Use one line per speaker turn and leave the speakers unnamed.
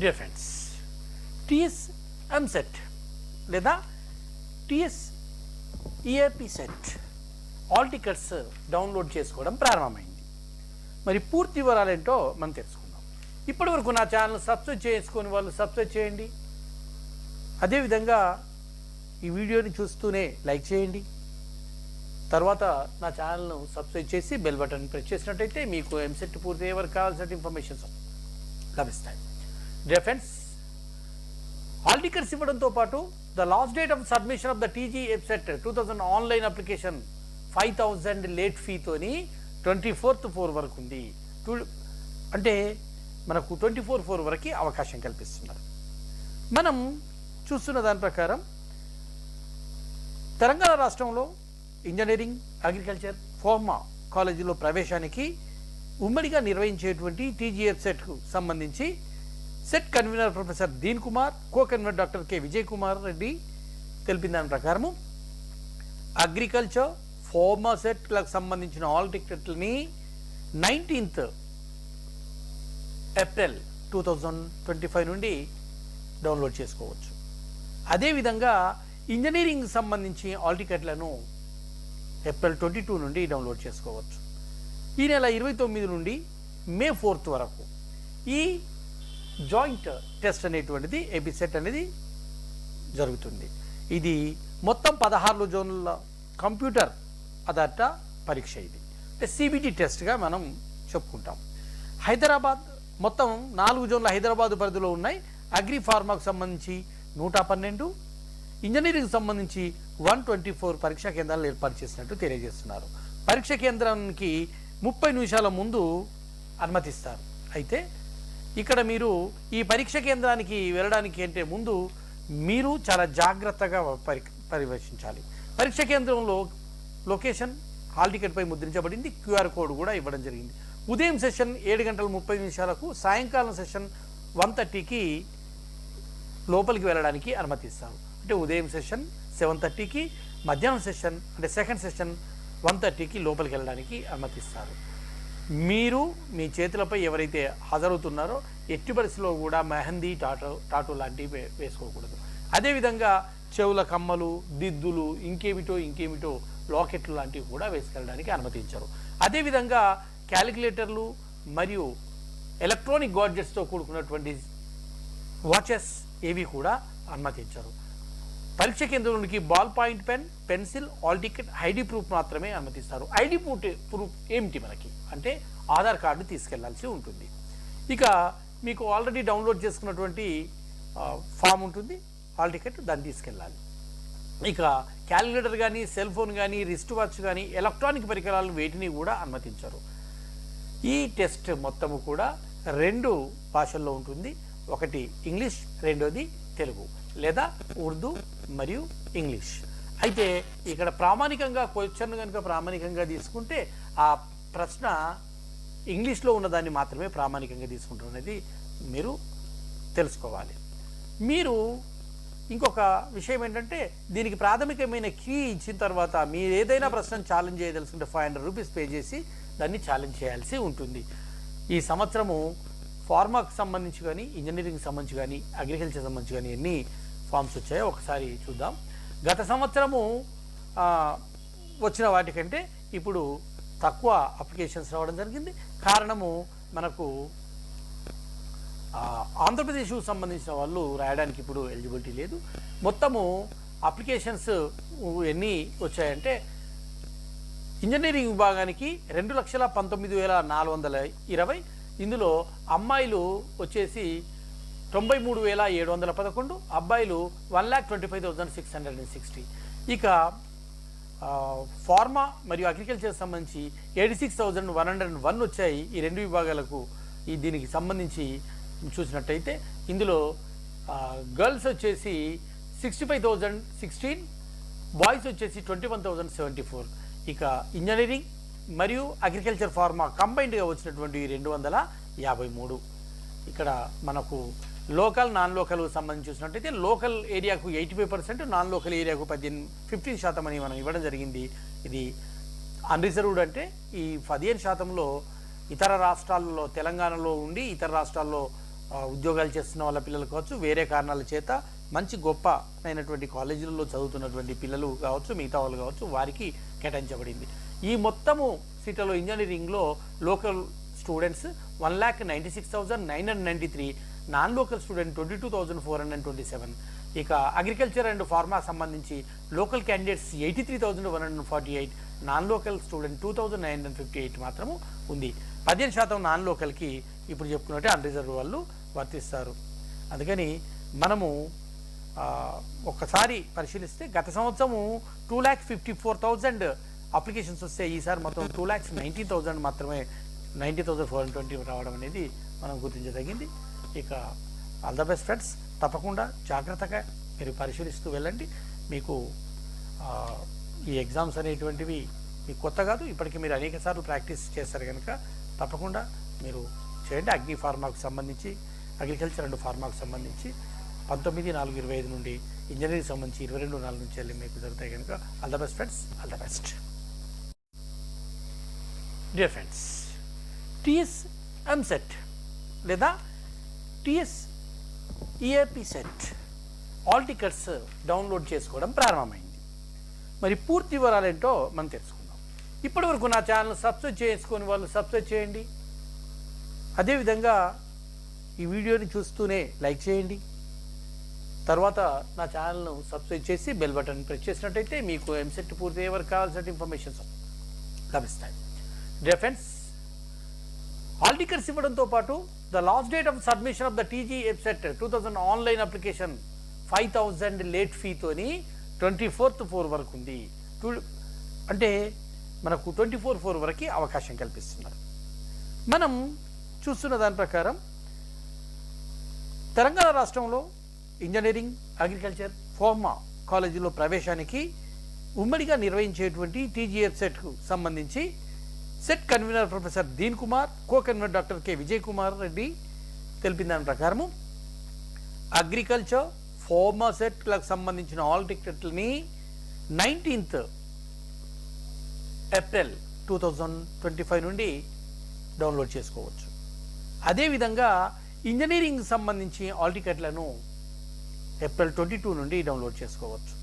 Dear friends TS EAMCET లేదా TS EAP CET hall tickets download చేసుకోవడం ప్రారంభమైంది. మరి పూర్తి వివరాలు ఏంటో మనం తెలుసుకుందాం. ఇప్పటి వరకు నా ఛానల్ సబ్స్క్రైబ్ చేసుకొని వాళ్ళు సబ్స్క్రైబ్ చేయండి. అదేవిధంగా ఈ వీడియోని చూస్తూనే లైక్ చేయండి. తర్వాత నా ఛానల్ను సబ్స్క్రైబ్ చేసి బెల్ బటన్ ప్రెస్ చేసినట్టయితే మీకు ఎంసెట్ పూర్తి అయ్యే వరకు కావాల్సిన ఇన్ఫర్మేషన్స్ లభిస్తాయి. డియర్ ఫ్రెండ్స్ హాల్ ఇవ్వడంతో పాటు the last date of submission of the TG website two thousand online application five thousand late ఫీతోని twenty fourth four వరకు ఉంది. టూ అంటే మనకు ట్వంటీ ఫోర్ ఫోర్ వరకు అవకాశం కల్పిస్తున్నారు. మనం చూస్తున్న దాని ప్రకారం తెలంగాణ రాష్ట్రంలో ఇంజనీరింగ్ అగ్రికల్చర్ ఫోర్మా కాలేజీలో ప్రవేశానికి ఉమ్మడిగా నిర్వహించేటువంటి టీజీఎఫ్ సెట్కు సంబంధించి CET convener professor Deen Kumar co convener doctor K Vijay Kumar Reddy తెలిపిన దాని ప్రకారము అగ్రికల్చర్ ఫార్మా సెట్లకు సంబంధించిన hall టికెట్లని nineteenth April two thousand twenty five నుండి డౌన్లోడ్ చేసుకోవచ్చు. అదేవిధంగా ఇంజనీరింగ్ సంబంధించి ఆల్ టికెట్లను ఏప్రిల్ ట్వంటీ టూ నుండి డౌన్లోడ్ చేసుకోవచ్చు. ఈ నెల ఇరవై తొమ్మిది నుండి మే ఫోర్త్ వరకు ఈ జాయింట్ టెస్ట్ అనేటువంటిది ఎబిసెట్ అనేది జరుగుతుంది. ఇది మొత్తం పదహారు జోన్ల కంప్యూటర్ అదట పరీక్ష ఇది. అంటే సిబిటి టెస్ట్గా మనం చెప్పుకుంటాం. హైదరాబాద్ మొత్తం నాలుగు జోన్ల హైదరాబాద్ పరిధిలో ఉన్నాయి. అగ్రి ఫార్మాకు సంబంధించి నూట పన్నెండు ఇంజనీరింగ్ సంబంధించి వన్ ట్వంటీ ఫోర్ పరీక్షా కేంద్రాలు ఏర్పాటు చేసినట్టు తెలియజేస్తున్నారు. పరీక్ష కేంద్రానికి ముప్పై నిమిషాల ముందు అనుమతిస్తారు. అయితే ఇక్కడ మీరు ఈ పరీక్ష కేంద్రానికి వెళ్ళడానికి అంటే ముందు మీరు చాలా జాగ్రత్తగా పరి పరివేషించాలి పరీక్ష కేంద్రంలో లొకేషన్ హాల్ టికెట్పై ముద్రించబడింది క్యూఆర్ కోడ్ కూడా ఇవ్వడం జరిగింది. ఉదయం సెషన్ ఏడు గంటల ముప్పై నిమిషాలకు సాయంకాలం సెషన్ వన్ థర్టీకి లోపలికి వెళ్ళడానికి అనుమతిస్తారు అంటే ఉదయం సెషన్ సెవెన్ థర్టీకి మధ్యాహ్నం సెషన్ అంటే సెకండ్ సెషన్ వన్ థర్టీకి లోపలికి వెళ్ళడానికి అనుమతిస్తారు మీరు మీ చేతులపై ఎవరైతే హాజరవుతున్నారో ఎట్టి పరిస్థితిలో కూడా మెహందీ టాటో టాటో లాంటివి వేసుకోకూడదు. అదేవిధంగా చెవుల కమ్మలు దిద్దులు ఇంకేమిటో ఇంకేమిటో లాకెట్లు లాంటివి కూడా వేసుకెళ్ళడానికి అనుమతించరు. అదేవిధంగా క్యాలిక్యులేటర్లు మరియు ఎలక్ట్రానిక్ గాడ్జెట్స్తో కూడుకున్నటువంటి వాచెస్ ఏవి కూడా అనుమతించరు. పరీక్ష కేంద్రంలోనికి ball point pen pencil hall ticket ID proof మాత్రమే అనుమతిస్తారు. ఐడి ప్రూఫ్ ప్రూఫ్ ఏమిటి మనకి? అంటే ఆధార్ కార్డు తీసుకెళ్ళాల్సి ఉంటుంది. ఇక మీకు ఆల్రెడీ డౌన్లోడ్ చేసుకున్నటువంటి ఫామ్ ఉంటుంది. హాల్ టికెట్ దాన్ని తీసుకెళ్ళాలి. ఇక క్యాలిక్యులేటర్ కానీ సెల్ ఫోన్ కానీ రిస్ట్ వాచ్ కానీ ఎలక్ట్రానిక్ పరికరాలు వేటిని కూడా అనుమతించరు. ఈ టెస్ట్ మొత్తము కూడా రెండు భాషల్లో ఉంటుంది. ఒకటి ఇంగ్లీష్ రెండోది తెలుగు. లేదా ఉర్దూ మరియు ఇంగ్లీష్. అయితే ఇక్కడ ప్రామాణికంగా క్వశ్చన్ కనుక ప్రామాణికంగా తీసుకుంటే ఆ ప్రశ్న ఇంగ్లీష్లో ఉన్నదాన్ని మాత్రమే ప్రామాణికంగా తీసుకుంటారు అనేది మీరు తెలుసుకోవాలి. మీరు ఇంకొక విషయం ఏంటంటే దీనికి ప్రాథమికమైన కీ ఇచ్చిన తర్వాత మీరు ఏదైనా ప్రశ్న ఛాలెంజ్ చేయదలుచుకుంటే ఫైవ్ హండ్రెడ్ రూపీస్ పే చేసి దాన్ని ఛాలెంజ్ చేయాల్సి ఉంటుంది. ఈ సంవత్సరము ఫార్మాకి సంబంధించి కానీ ఇంజనీరింగ్ సంబంధించి కానీ అగ్రికల్చర్ సంబంధించి కానీ ఎన్ని ఫార్మ్స్ వచ్చాయో ఒకసారి చూద్దాం. గత సంవత్సరము వచ్చిన వాటికంటే ఇప్పుడు తక్కువ అప్లికేషన్స్ రావడం జరిగింది. కారణము మనకు ఆంధ్రప్రదేశ్కు సంబంధించిన వాళ్ళు రాయడానికి ఇప్పుడు ఎలిజిబిలిటీ లేదు. మొత్తము అప్లికేషన్స్ ఎన్ని వచ్చాయంటే ఇంజనీరింగ్ విభాగానికి రెండు లక్షల పంతొమ్మిది వేల నాలుగు వందల ఇరవై ఇందులో అమ్మాయిలు వచ్చేసి తొంభై మూడు వేల ఏడు వందల పదకొండు అబ్బాయిలు one lakh twenty five thousand six hundred and sixty. ఇక ఫార్మా మరియు అగ్రికల్చర్ సంబంధించి eighty six thousand one hundred and one వచ్చాయి ఈ రెండు విభాగాలకు. ఈ దీనికి సంబంధించి చూసినట్టయితే ఇందులో గర్ల్స్ వచ్చేసి sixty five thousand sixteen boys వచ్చేసి twenty one thousand seventy four. ఇక ఇంజనీరింగ్ మరియు అగ్రికల్చర్ ఫార్మా కంబైన్డ్గా వచ్చినటువంటి రెండు వందల యాభై మూడు. ఇక్కడ మనకు లోకల్ నాన్ లోకల్ సంబంధించి చూసినట్టయితే local ఏరియాకు eighty five percent non local ఏరియాకు పద్దెనిమిది ఫిఫ్టీన్ శాతం అని మనం ఇవ్వడం జరిగింది. ఇది అన్రిజర్వ్డ్ అంటే ఈ పదిహేను శాతంలో ఇతర రాష్ట్రాల్లో తెలంగాణలో ఉండి ఇతర రాష్ట్రాల్లో ఉద్యోగాలు చేస్తున్న వాళ్ళ పిల్లలు కావచ్చు వేరే కారణాల చేత మంచి గొప్ప అయినటువంటి కాలేజీలలో చదువుతున్నటువంటి పిల్లలు కావచ్చు మిగతా వాళ్ళు కావచ్చు వారికి కేటాయించబడింది. ఈ మొత్తము సీట్లలో ఇంజనీరింగ్లో local students one lakh ninety six thousand nine hundred ninety three non local student twenty two thousand four hundred twenty seven ఇక అగ్రికల్చర్ అండ్ ఫార్మా సంబంధించి local candidates eighty three thousand one hundred forty eight non local student two thousand nine hundred fifty eight మాత్రము ఉంది. పదిహేను శాతం non లోకల్కి ఇప్పుడు చెప్పుకున్నట్టే unreserved వాళ్ళు వర్తిస్తారు. అందుకని మనము ఒక్కసారి పరిశీలిస్తే గత సంవత్సరము two lakh fifty four thousand applications వస్తే ఈసారి మొత్తం టూ ల్యాక్స్ నైంటీ థౌజండ్ మాత్రమే నైంటీ థౌజండ్ ఫోర్ ట్వంటీ రావడం అనేది మనం గుర్తించదగింది. ఇక ఆల్ ద బెస్ట్ ఫ్రెండ్స్ తప్పకుండా జాగ్రత్తగా మీరు పరిశీలిస్తూ వెళ్ళండి. మీకు ఈ ఎగ్జామ్స్ అనేటువంటివి మీకు కొత్త కాదు ఇప్పటికీ మీరు అనేక సార్లు ప్రాక్టీస్ చేస్తారు కనుక తప్పకుండా మీరు చేయండి. అగ్ని ఫార్మాకు సంబంధించి అగ్రికల్చర్ అండ్ ఫార్మాకు సంబంధించి పంతొమ్మిది నాలుగు ఇరవై ఐదు నుండి ఇంజనీరింగ్ సంబంధించి ఇరవై రెండు నాలుగు నుంచి వెళ్ళి మీకు దొరుకుతాయి కనుక all the best friends all the best. Dear friends TS EAMCET లేదా TS EAP CET. Hall tickets download చేసుకోవడం ప్రారంభమైంది. మరి పూర్తి వివరాలు ఏంటో మనం తెలుసుకుందాం. ఇప్పటి వరకు నా ఛానల్ సబ్స్క్రైబ్ చేసుకొని వాళ్ళు సబ్స్క్రైబ్ చేయండి. అదేవిధంగా ఈ వీడియోని చూస్తూనే లైక్ చేయండి. తర్వాత నా ఛానల్ను సబ్స్క్రైబ్ చేసి బెల్ బటన్ ప్రెస్ చేసినట్టయితే మీకు ఎంసెట్ పూర్తి అయ్యే వరకు కావాల్సిన ఇన్ఫర్మేషన్స్ లభిస్తాయి. డియర్ ఫ్రెండ్స్ ఇవ్వడంతో పాటు the last date of submission of the TG website two thousand online application five thousand late ఫీతోని twenty fourth four వరకు ఉంది. టూ అంటే మనకు ట్వంటీ ఫోర్ ఫోర్ వరకు అవకాశం కల్పిస్తున్నారు. మనం చూస్తున్న దాని ప్రకారం తెలంగాణ రాష్ట్రంలో ఇంజనీరింగ్ అగ్రికల్చర్ ఫోమా కాలేజీలో ప్రవేశానికి ఉమ్మడిగా నిర్వహించేటువంటి టీజీఎఫ్ సెట్కు సంబంధించి CET convener professor Deen Kumar co convener doctor K. Vijay Kumar Reddy తెలిపిన దాని ప్రకారము అగ్రికల్చర్ ఫార్మా సెట్లకు సంబంధించిన hall టికెట్లని nineteenth April two thousand twenty five నుండి డౌన్లోడ్ చేసుకోవచ్చు. అదేవిధంగా ఇంజనీరింగ్ సంబంధించి ఆల్ టికెట్లను ఏప్రిల్ ట్వంటీ టూ నుండి డౌన్లోడ్ చేసుకోవచ్చు.